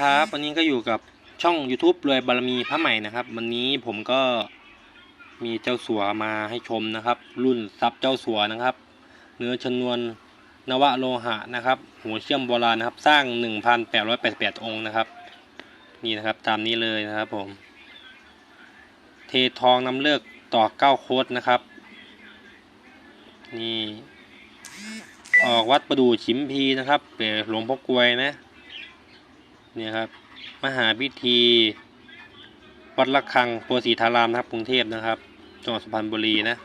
ครับวันนี้ก็อยู่กับช่อง YouTube รวยบารมีพระใหม่นะครับ วันนี้ผมก็มีเจ้าสัวมาให้ชมนะครับ รุ่นซับเจ้าสัวนะครับ เนื้อชนวนนวโลหะนะครับหัวเชื่อมโบราณนะครับ สร้าง 1,888 องค์นะครับ นี่นะครับตามนี้เลยนะครับผม เททองน้ำเลือกต่อเก้าโคตรนะครับ นี่ ออกวัดประดู่ชิมพีนะครับเปหลวงพ่อกวยนะ เนี่ยครับ มหาพิธี วัดระฆังโพสีธารามนะครับ กรุงเทพนะครับจังหวัดสุพรรณบุรีนะ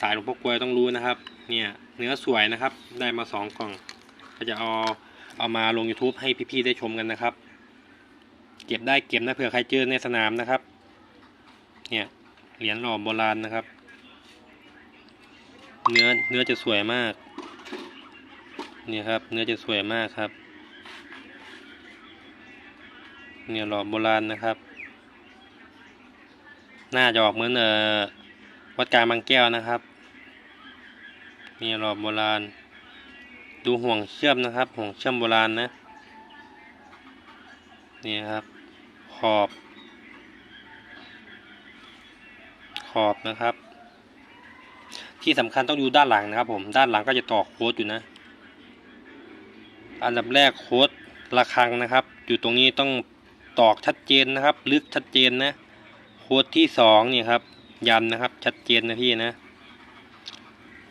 สายหลวงพ่อกลวยต้องรู้นะครับ เนี่ยเนื้อสวยนะครับ ได้มาสองกล่องก็จะเอาเอามาลง YouTube ให้พี่ๆได้ชมกันนะครับ เก็บได้เก็บนะเผื่อใครเจอในสนามนะครับ เนี่ยเหรียญหล่อโบราณนะครับ เนื้อเนื้อจะสวยมาก เนี่ยครับ เนื้อจะสวยมากครับ เนี่ยหล่อโบราณนะครับ หน่าจะออกเหมือนเอ่อวัดกลางบางแก้วนะครับเนี่ยหล่อโบราณ ดูห่วงเชื่อมนะครับ ห่วงเชื่อมโบราณนะนี่ครับ ขอบ ขอบนะครับ ที่สำคัญต้องดูด้านหลังนะครับ ผมด้านหลังก็จะต่อโค้ดอยู่นะ อันดับแรกโค้ดระฆังนะครับ อยู่ตรงนี้ต้อง ตอกชัดเจนนะครับ ลึกชัดเจนนะโค้ดที่สองนี่ครับ ยันนะครับ ชัดเจนนะพี่นะ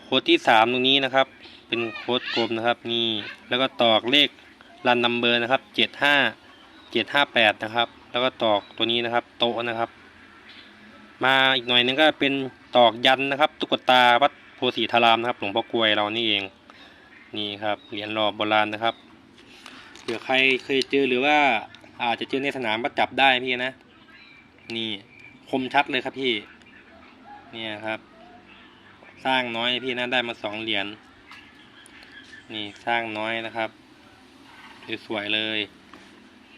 โค้ดที่สามตรงนี้นะครับ เป็นโค้ดกลมนะครับนี่แล้วก็ตอกเลขรันนัมเบอร์นะครับเจ็ดห้าเจ็ดห้าแปดนะครับ แล้วก็ตอกตัวนี้นะครับ โต๊ะนะครับ มาอีกหน่อยนึงก็เป็นตอกยันนะครับ ตุ๊กตาวัดโพสีธารามนะครับ หลวงพ่อกลวยเรานี่เองนี่ครับเหรียญหล่อโบราณนะครับเผื่อใครเคยเจอหรือว่า อาจจะเจอในสนามก็จับได้พี่นะ นี่คมชัดเลยครับพี่ เนี่ยครับ สร้างน้อยพี่นะได้มาสองเหรียญนี่สร้างน้อยนะครับสวยๆเลย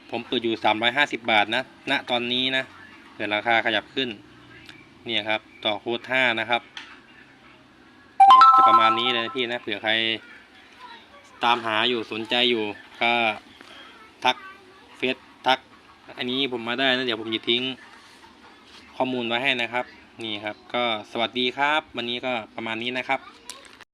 ผมเปิดอยู่สามร้อยห้าสิบบาทนะณตอนนี้นะเกิดราคาขยับขึ้น เนี่ยครับ ต่อโค้ดห้านะครับ จะประมาณนี้เลยพี่นะเผื่อใคร ตามหาอยู่สนใจอยู่ก็ทักเฟซ อันนี้ผมมาได้นะเดี๋ยวผมจะทิ้งข้อมูลไว้ให้นะครับ นี่ครับ ก็สวัสดีครับ วันนี้ก็ประมาณนี้นะครับ